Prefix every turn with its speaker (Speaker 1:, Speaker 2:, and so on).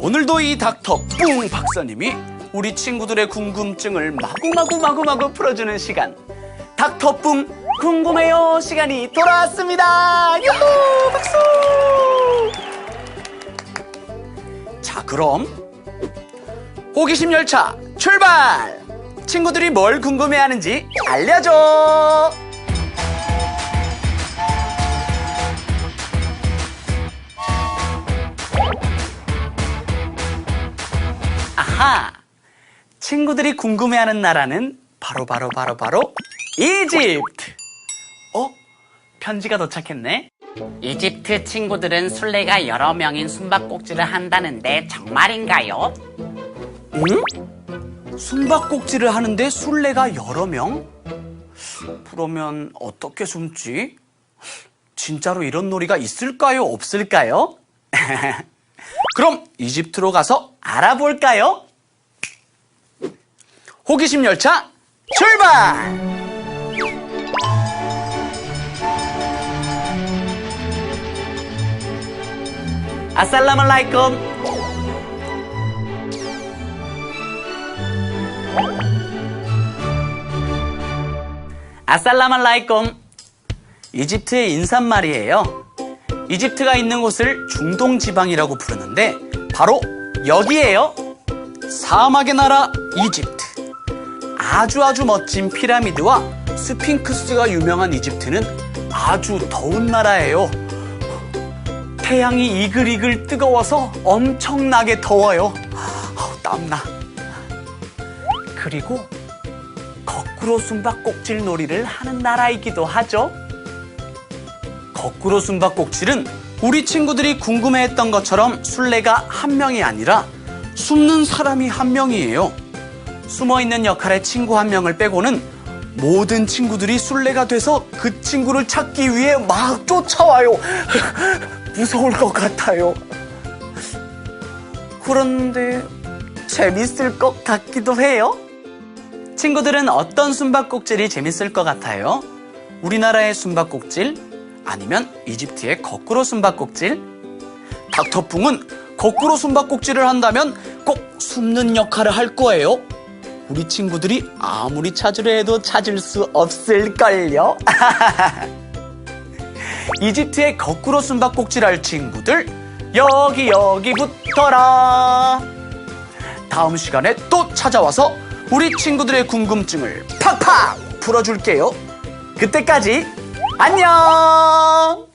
Speaker 1: 오늘도 이 닥터 뿡 박사님이 우리 친구들의 궁금증을 마구마구 마구마구 풀어주는 시간. 닥터 뿡 궁금해요. 시간이 돌아왔습니다. 유후 박수! 자 그럼 호기심 열차 출발! 친구들이 뭘 궁금해하는지 알려줘 아하! 친구들이 궁금해하는 나라는 바로 바로 바로 바로 이집트. 어? 편지가 도착했네.
Speaker 2: 이집트 친구들은 순례가 여러 명인 숨바꼭질을 한다는데 정말인가요?
Speaker 1: 응? 숨바꼭질을 하는데 술래가 여러 명? 그러면 어떻게 숨지? 진짜로 이런 놀이가 있을까요? 없을까요? 그럼 이집트로 가서 알아볼까요? 호기심 열차 출발! 아살라말라이쿰 아살라말라이쿰 이집트의 인사말이에요. 이집트가 있는 곳을 중동 지방이라고 부르는데 바로 여기에요. 사막의 나라 이집트. 아주 아주 멋진 피라미드와 스핑크스가 유명한 이집트는 아주 더운 나라예요. 태양이 이글이글 뜨거워서 엄청나게 더워요. 땀나. 그리고 거꾸로 숨바꼭질 놀이를 하는 나라이기도 하죠. 거꾸로 숨바꼭질은 우리 친구들이 궁금해했던 것처럼 술래가 한 명이 아니라 숨는 사람이 한 명이에요. 숨어 있는 역할의 친구 한 명을 빼고는 모든 친구들이 술래가 돼서 그 친구를 찾기 위해 막 쫓아와요. 무서울 것 같아요. 그런데 재밌을 것 같기도 해요. 친구들은 어떤 숨바꼭질이 재밌을 것 같아요? 우리나라의 숨바꼭질? 아니면 이집트의 거꾸로 숨바꼭질? 닥터풍은 거꾸로 숨바꼭질을 한다면 꼭 숨는 역할을 할 거예요. 우리 친구들이 아무리 찾으려 해도 찾을 수 없을걸요? 이집트의 거꾸로 숨바꼭질 할 친구들, 여기, 여기 붙어라! 다음 시간에 또 찾아와서 우리 친구들의 궁금증을 팍팍 풀어줄게요. 그때까지 안녕!